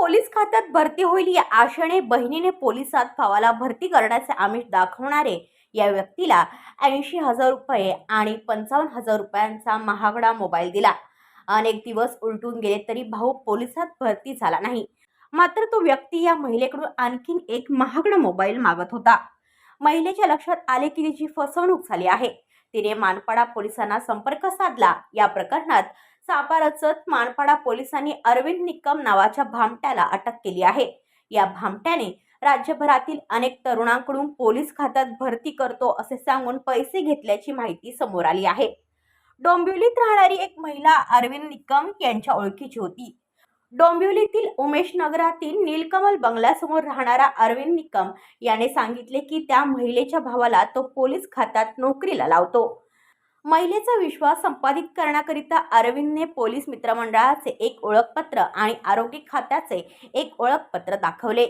Police खात्यात भरती होईल या आशेने बहिणीने पोलिसात भावाला भरती करण्याचे आमिष दाखवणारे या व्यक्तीला ऐंशी हजार रुपये आणि पंचावन्न हजार रुपयांचा महागडा मोबाईल दिला. अनेक दिवस उलटून गेले तरी भाऊ पोलिसात भरती झाला नाही. मात्र तो व्यक्ती या महिलेकडून आणखीन एक महागडा मोबाईल मागत होता. महिलेच्या लक्षात आले की तिची फसवणूक झाली आहे. तिने मानपाडा पोलिसांना संपर्क साधला. या प्रकरणात सापा रचत मानपाडा पोलिसांनी अरविंद निकम नावाच्या भामट्याला अटक केली आहे. या भामट्याने राज्यभरातील अनेक तरुणांकडून पोलीस खात्यात भरती करतो असे सांगून पैसे घेतल्याची माहिती समोर आली आहे. डोंबिवलीत राहणारी एक महिला अरविंद निकम यांच्या ओळखीची होती. डोंबिवलीतील उमेश नगरातील नीलकमल बंगल्यासमोर राहणारा अरविंद निकम याने सांगितले की त्या महिलेच्या भावाला तो पोलीस खात्यात नोकरीला लावतो. महिलेचा विश्वास संपादित करण्याकरिता अरविंदने पोलीस मित्रमंडळाचे एक ओळखपत्र आणि आरोग्य खात्याचे एक ओळखपत्र दाखवले.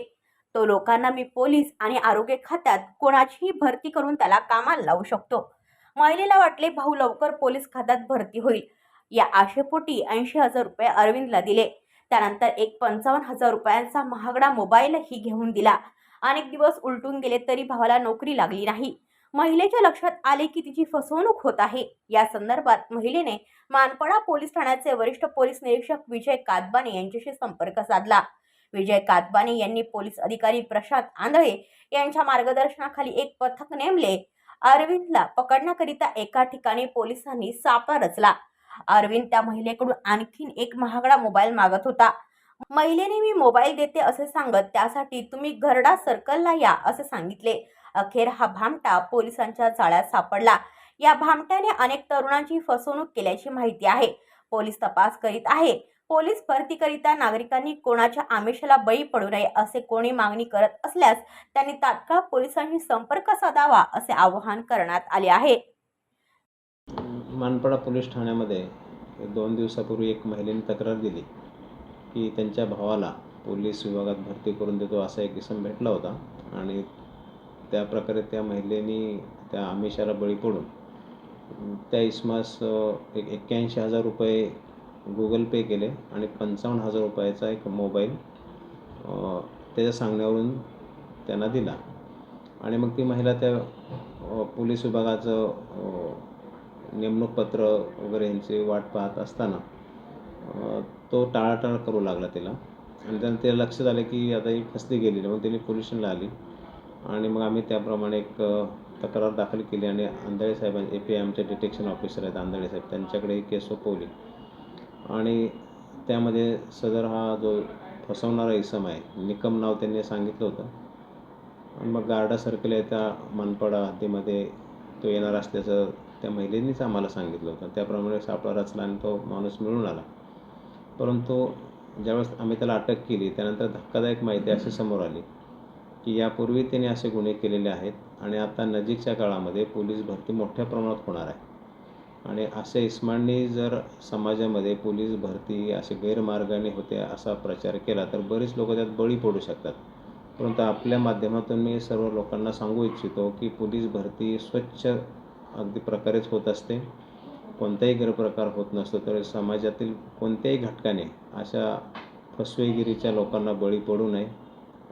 तो लोकांना मी पोलीस आणि आरोग्य खात्यात कोणाचीही भरती करून त्याला कामाला लावू शकतो. महिलेला वाटले भाऊ लवकर पोलीस खात्यात भरती होईल. या आशेपोटी ऐंशी हजार रुपये अरविंदला दिले. त्यानंतर एक पंचावन्न हजार रुपयांचा महागडा मोबाईलही घेऊन दिला. अनेक दिवस उलटून गेले तरी भावाला नोकरी लागली नाही. महिलेच्या लक्षात आले की तिची फसवणूक होत आहे. या संदर्भात महिलेने मानपडा पोलीस ठाण्याचे वरिष्ठ पोलीस निरीक्षक विजय कातबाने यांच्याशी संपर्क साधला. विजय कातबाने यांनी पोलीस अधिकारी प्रशांत आंधळे यांच्या मार्गदर्शनाखाली एक पथक नेमले. अरविंदला पकडण्याकरिता एका ठिकाणी पोलिसांनी सापळा रचला. अरविंद त्या महिलेकडून आणखीन एक महागडा मोबाईल मागत होता. महिलेने मी मोबाईल देते असे सांगत त्यासाठी तुम्ही घरडा सर्कलला या असे सांगितले. अखेर हा भामटा पोलिसांच्या जाळ्यात सापडला. या भामट्याने अनेक तरुणांची फसवणूक केल्याची माहिती आहे. पोलीस तपास करीत आहे. पोलीस भरतीकरिता नागरिकांनी कोणाच्या आमिषाला बळी पडू नये असे कोणी मागणी करत असल्यास त्यांनी तात्काळ पोलिसांशी संपर्क साधावा असे आवाहन करण्यात आले आहे. मानपाडा पोलीस ठाण्यामध्ये दोन दिवसापूर्वी एक महिलेने तक्रार दिली की त्यांच्या भावाला पोलीस विभागात भरती करून देतो असा एक इसम भेटला होता आणि त्या प्रकारे त्या महिलेनी त्या आमिषाला बळी पडून त्या इसमास एक एक्क्याऐंशी हजार रुपये गुगल पे केले आणि पंचावन्न हजार रुपयाचा एक मोबाईल त्याच्या सांगण्यावरून त्यांना दिला. आणि मग ती महिला त्या पोलीस विभागाचं नेमणूक पत्र वगैरे यांची वाट पाहत असताना तो टाळाटाळ करू लागला तिला. आणि त्यानं तिला लक्षात आलं की आता ही फसली गेलेली मग तिने पोलीस स्टेशनला आली. आणि मग आम्ही त्याप्रमाणे एक तक्रार दाखल केली आणि आंधळे साहेब ए पी आमचे डिटेक्शन ऑफिसर आहेत आंधळे साहेब. त्यांच्याकडे ही केस सोपवली. आणि त्यामध्ये सदर हा जो फसवणारा इसम आहे निकम नाव त्यांनी सांगितलं होतं. आणि मग गार्डा सर्कल आहे त्या मनपाडा हद्दीमध्ये तो येणार असल्याचं त्या महिलेनीच आम्हाला सांगितलं होतं. त्याप्रमाणे सापळा रचला आणि तो माणूस मिळून आला. परंतु ज्यावेळेस आम्ही त्याला अटक केली त्यानंतर धक्कादायक माहिती अशी समोर आली. की यापूर्वी त्याने असे गुन्हे केलेले आहेत आणि आता नजीकच्या काळामध्ये पोलीस भरती मोठ्या प्रमाणात होणार आहे. आणि अशा इस्मांनी जर समाजामध्ये पोलीस भरती असे गैरमार्गाने होते असा प्रचार केला तर बरेच लोक त्यात बळी पडू शकतात. परंतु आपल्या माध्यमातून मी सर्व लोकांना सांगू इच्छितो की पोलीस भरती स्वच्छ अगदी प्रकारेच होत असते. कोणताही गैरप्रकार होत नसतो तर समाजातील कोणत्याही घटकाने अशा फसवेगिरीच्या लोकांना बळी पडू नये.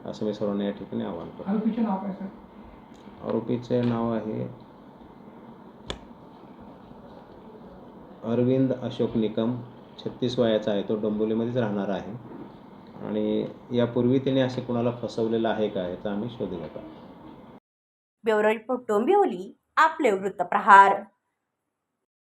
असं मी सर्वांना या ठिकाणी आवाहन करतो. आरोपीचे नाव काय सर? आरोपीचे नाव आहे अरविंद अशोक निकम. छत्तीस वयाचा आहे तो डोंबिवलीमध्येच राहणार आहे. आणि यापूर्वी त्याने असे कोणाला फसवलेलं आहे का याचा आम्ही शोध घेत आहोत. ब्युरो रिपोर्ट डोंबिवली आपले वृत्तप्रहार.